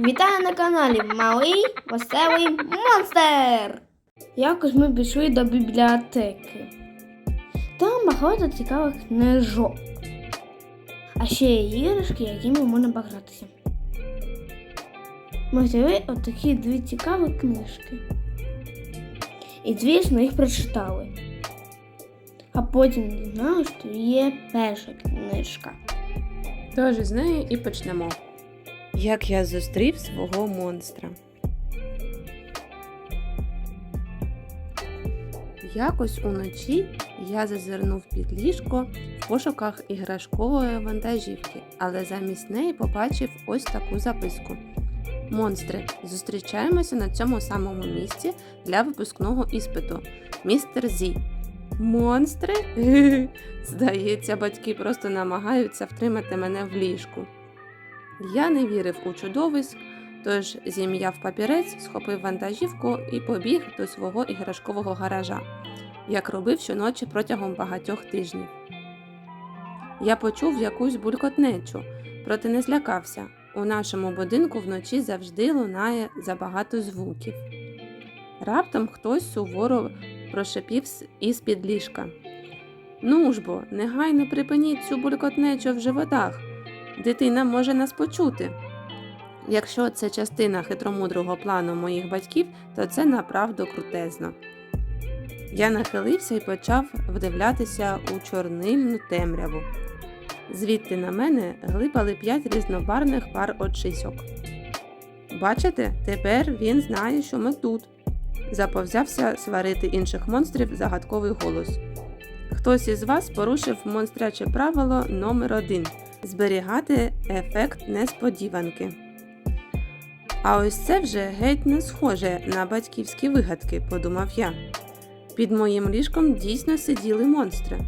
Вітаю на каналі Малий Веселий Монстр! Якось ми пішли до бібліотеки. Там багато цікавих книжок. А ще є іграшки, якими можна погратися. Ми взяли отакі дві цікаві книжки. І звісно їх прочитали. А потім дізналися, що є перша книжка. Тож з нею і почнемо. Як я зустрів свого монстра. Якось уночі я зазирнув під ліжко в пошуках іграшкової вантажівки, але замість неї побачив ось таку записку. Монстри, зустрічаємося на цьому самому місці для випускного іспиту. Містер Зі. Монстри? Здається, батьки просто намагаються втримати мене в ліжку. Я не вірив у чудовиськ, тож зім'яв папірець, схопив вантажівку і побіг до свого іграшкового гаража, як робив щоночі протягом багатьох тижнів. Я почув якусь булькотнечу, проте не злякався. У нашому будинку вночі завжди лунає забагато звуків. Раптом хтось суворо прошепів із-під ліжка. Ну ж бо, негайно припиніть цю булькотнечу в животах. Дитина може нас почути. Якщо це частина хитромудрого плану моїх батьків, то це направду крутезно. Я нахилився і почав вдивлятися у чорнильну темряву. Звідти на мене глипали п'ять різнобарних пар очисок. Бачите, тепер він знає, що ми тут. Заповзявся сварити інших монстрів загадковий голос. Хтось із вас порушив монстряче правило номер один зберігати ефект несподіванки. А ось це вже геть не схоже на батьківські вигадки, подумав я. Під моїм ліжком дійсно сиділи монстри.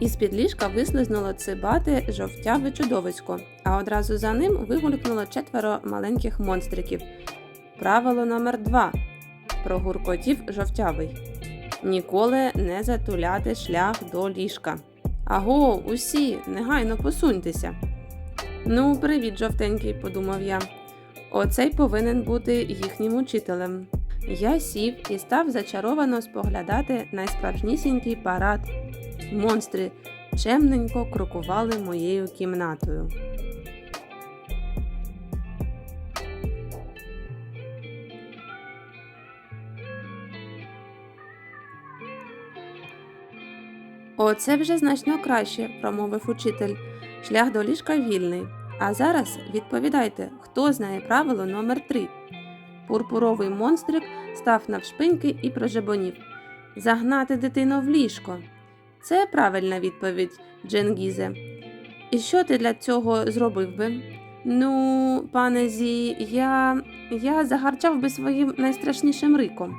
Із під ліжка вислизнуло цибате жовтяве чудовисько, а одразу за ним вигулькнуло четверо маленьких монстриків. Правило номер два прогуркотів жовтявий. Ніколи не затуляти шлях до ліжка. Аго, усі, негайно посуньтеся. Ну, привіт, жовтенький, подумав я. Оцей повинен бути їхнім учителем. Я сів і став зачаровано споглядати найсправжнісінький парад. Монстри чемненько крокували моєю кімнатою. Оце вже значно краще, промовив учитель. Шлях до ліжка вільний. А зараз відповідайте, хто знає правило номер 3 Пурпуровий монстрик став навшпиньки і прожебонів. Загнати дитину в ліжко. Це правильна відповідь, Дженгізе. І що ти для цього зробив би? Ну, пане Зі, я. я загарчав би своїм найстрашнішим риком.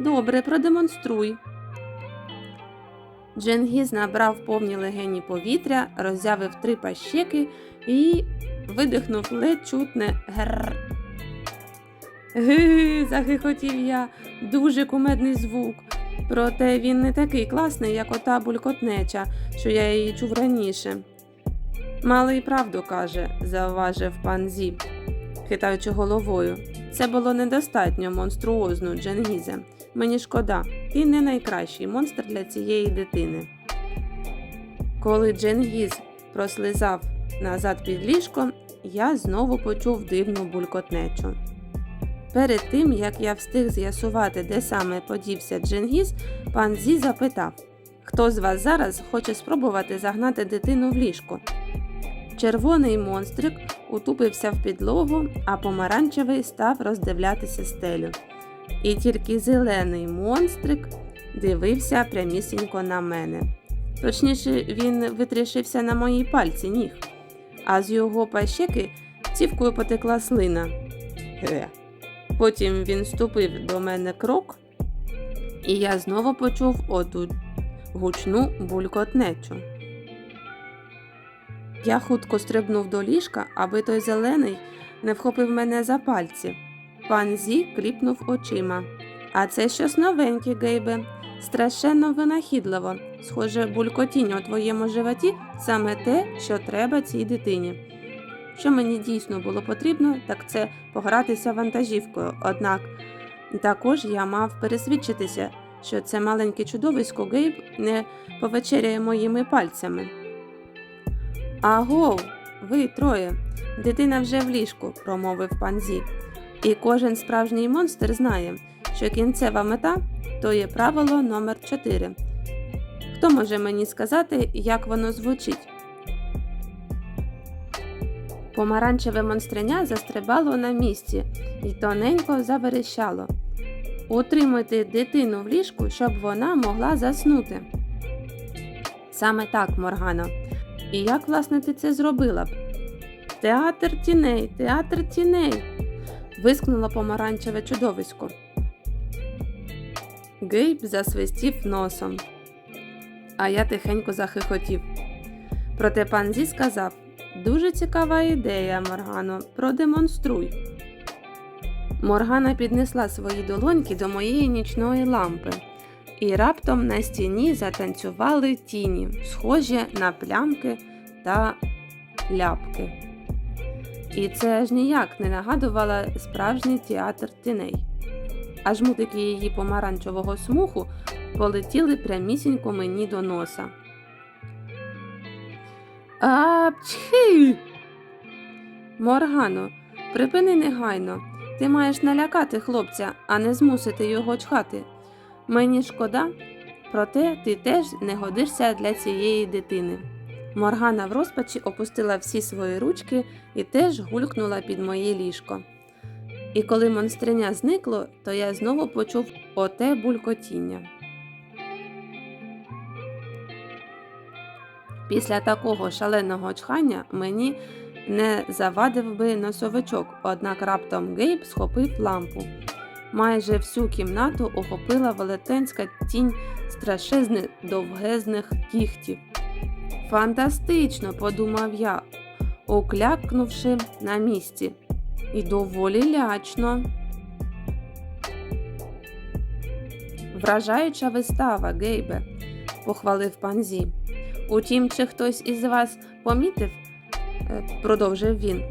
Добре, продемонструй. Дженгіз набрав повні легені повітря, роззявив три пащеки і видихнув ледь чутне гррр. Ги, захихотів я, дуже кумедний звук. Проте він не такий класний, як ота булькотнеча, що я її чув раніше. Малий правду каже, зауважив пан Зі, хитаючи головою. Це було недостатньо монструозно, Дженгізе. Мені шкода, ти не найкращий монстр для цієї дитини. Коли Дженгіз прослизав назад під ліжко, я знову почув дивну булькотнечу. Перед тим, як я встиг з'ясувати, де саме подівся Дженгіз, пан Зі запитав, хто з вас зараз хоче спробувати загнати дитину в ліжко. Червоний монстрик утупився в підлогу, а помаранчевий став роздивлятися стелю. І тільки зелений монстрик дивився прямісінько на мене. Точніше, він витрішився на моїй пальці ніг, а з його пащеки цівкою потекла слина. Ге. Потім він ступив до мене крок, і я знову почув оту гучну булькотнечу. Я хутко стрибнув до ліжка, аби той зелений не вхопив мене за пальці. Пан Зі кліпнув очима. А це щось новеньке, Гейбе. Страшенно винахідливо. Схоже, булькотіння у твоєму животі саме те, що треба цій дитині. Що мені дійсно було потрібно, так це погратися вантажівкою. Однак також я мав пересвідчитися, що це маленьке чудовисько Гейб не повечеряє моїми пальцями. Агов, ви троє, дитина вже в ліжку, промовив пан Зі. І кожен справжній монстр знає, що кінцева мета то є правило номер 4 Хто може мені сказати, як воно звучить? Помаранчеве монстреня застрибало на місці і тоненько заверещало. Утримуйте дитину в ліжку, щоб вона могла заснути. Саме так, Моргано. І як, власне, ти це зробила б? Театр тіней, театр тіней. Вискнуло помаранчеве чудовисько. Гейб засвистів носом, а я тихенько захихотів. Проте пан Зі сказав: Дуже цікава ідея, Моргано, продемонструй. Моргана піднесла свої долоньки до моєї нічної лампи, і раптом на стіні затанцювали тіні, схожі на плямки та ляпки. І це аж ніяк не нагадувало справжній театр тіней. Аж мутики її помаранчевого смуху полетіли прямісінько мені до носа. Апчхи! Моргано, припини негайно. Ти маєш налякати хлопця, а не змусити його чхати. Мені шкода, проте ти теж не годишся для цієї дитини. Моргана в розпачі опустила всі свої ручки і теж гулькнула під моє ліжко. І коли монстреня зникло, то я знову почув оте булькотіння. Після такого шаленого чхання мені не завадив би носовичок, однак раптом Гейб схопив лампу. Майже всю кімнату охопила велетенська тінь страшезних довгезних кіхтів. Фантастично, подумав я, уклякнувши на місці. І доволі лячно. Вражаюча вистава, Гейбе, похвалив пан Зі. Утім, чи хтось із вас помітив, е, продовжив він,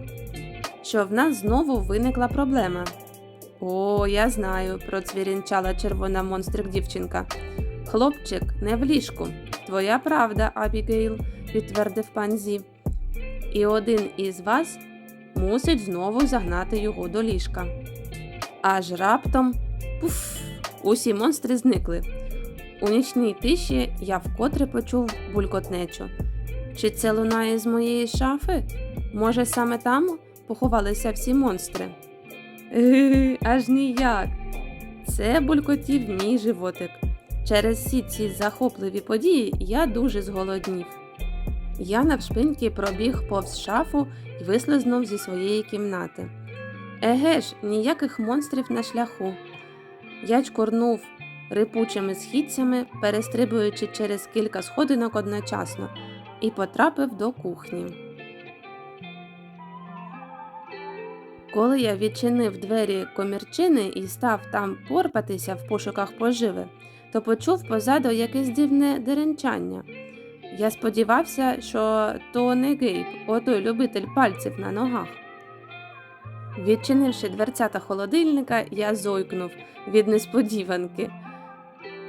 що в нас знову виникла проблема. О, я знаю, процвірінчала червона монстрик дівчинка. Хлопчик не в ліжку. Твоя правда, Абігейл, підтвердив пан Зі. І один із вас мусить знову загнати його до ліжка. Аж раптом пуф, усі монстри зникли. У нічній тиші я вкотре почув булькотнечу. Чи це лунає з моєї шафи? Може, саме там поховалися всі монстри? Аж ніяк. Це булькотів мій животик. Через всі ці захопливі події я дуже зголоднів. Я навшпиньки пробіг повз шафу і вислизнув зі своєї кімнати. Еге ж, ніяких монстрів на шляху. Я чкурнув рипучими східцями, перестрибуючи через кілька сходинок одночасно, і потрапив до кухні. Коли я відчинив двері комірчини і став там порпатися в пошуках поживи, то почув позаду якесь дивне деренчання. Я сподівався, що то не гейб, отой любитель пальців на ногах. Відчинивши дверцята холодильника, я зойкнув від несподіванки.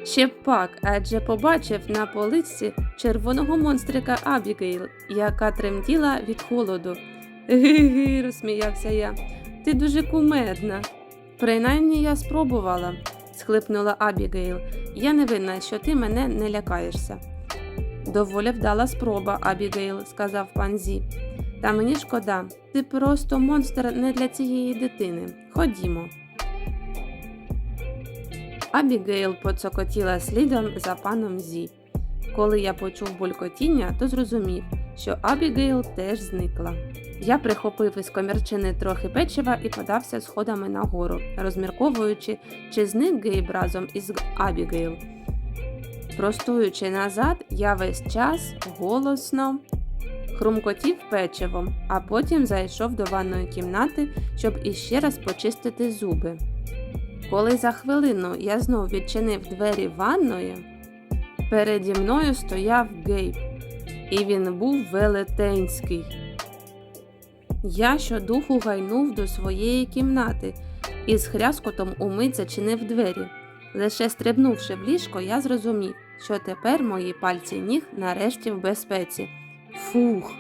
Ще пак, адже побачив на поличці червоного монстрика Абігейл, яка тремтіла від холоду. Ги-ги, розсміявся я. Ти дуже кумедна. Принаймні я спробувала, схлипнула Абігейл. Я не винна, що ти мене не лякаєшся. Доволі вдала спроба, Абігейл, сказав пан Зі. Та мені шкода, ти просто монстр не для цієї дитини. Ходімо. Абігейл поцокотіла слідом за паном Зі. Коли я почув булькотіння, то зрозумів, що Абігейл теж зникла. Я прихопив із комірчини трохи печива і подався сходами нагору, розмірковуючи, чи зник Гейб разом із Абігейл. Простуючи назад, я весь час голосно хрумкотів печивом, а потім зайшов до ванної кімнати, щоб іще раз почистити зуби. Коли за хвилину я знов відчинив двері ванної, переді мною стояв Гейб, і він був велетенський. Я щодуху гайнув до своєї кімнати і з хряскотом умить зачинив двері. Лише стрибнувши в ліжко, я зрозумів, що тепер мої пальці ніг нарешті в безпеці. Фух!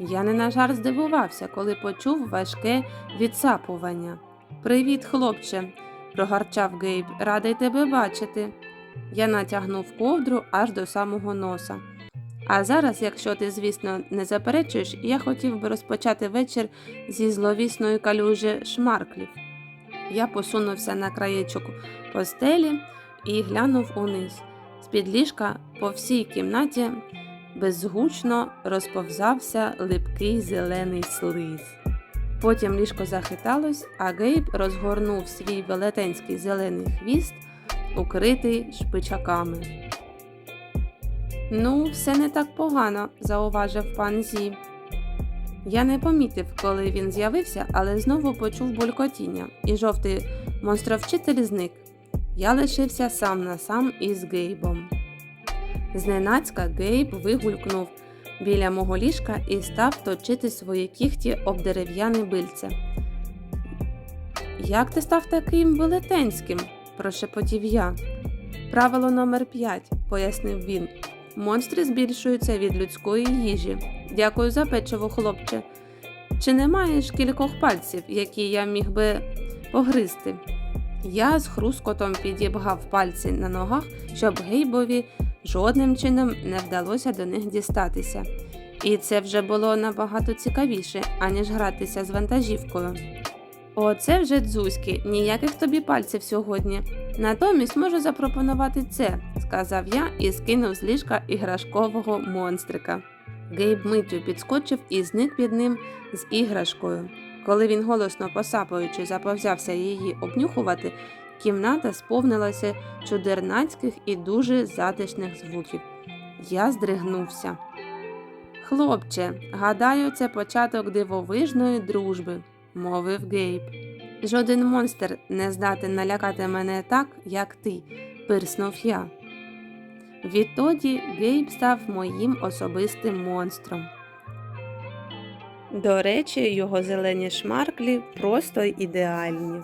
Я не на жарт здивувався, коли почув важке відсапування. Привіт, хлопче, прогарчав Гейб, радий тебе бачити. Я натягнув ковдру аж до самого носа. А зараз, якщо ти, звісно, не заперечуєш, я хотів би розпочати вечір зі зловісної калюжі шмарклів. Я посунувся на краєчок постелі і глянув униз. З-під ліжка по всій кімнаті безгучно розповзався липкий зелений слиз. Потім ліжко захиталось, а Гейб розгорнув свій велетенський зелений хвіст, укритий шпичаками. Ну, все не так погано, зауважив пан Зі. Я не помітив, коли він з'явився, але знову почув булькотіння, і жовтий монстровчитель зник. Я лишився сам на сам із Гейбом. Зненацька Гейб вигулькнув біля мого ліжка і став точити свої кіхті об дерев'яне бильце. Як ти став таким велетенським? прошепотів я. Правило номер 5, пояснив він. Монстри збільшуються від людської їжі. Дякую за печиво, хлопче. Чи не маєш кількох пальців, які я міг би погризти? Я з хрускотом підібгав пальці на ногах, щоб Гейбові жодним чином не вдалося до них дістатися. І це вже було набагато цікавіше, аніж гратися з вантажівкою. Оце вже дзузьки, ніяких тобі пальців сьогодні. Натомість можу запропонувати це, сказав я і скинув з ліжка іграшкового монстрика. Гейб миттю підскочив і зник під ним з іграшкою. Коли він голосно посапуючи заповзявся її обнюхувати, кімната сповнилася чудернацьких і дуже затишних звуків. Я здригнувся. Хлопче, гадаю, це початок дивовижної дружби, мовив Гейб. Жоден монстр не здатен налякати мене так, як ти, пирснув я. Відтоді Гейб став моїм особистим монстром. До речі, його зелені шмарклі просто ідеальні.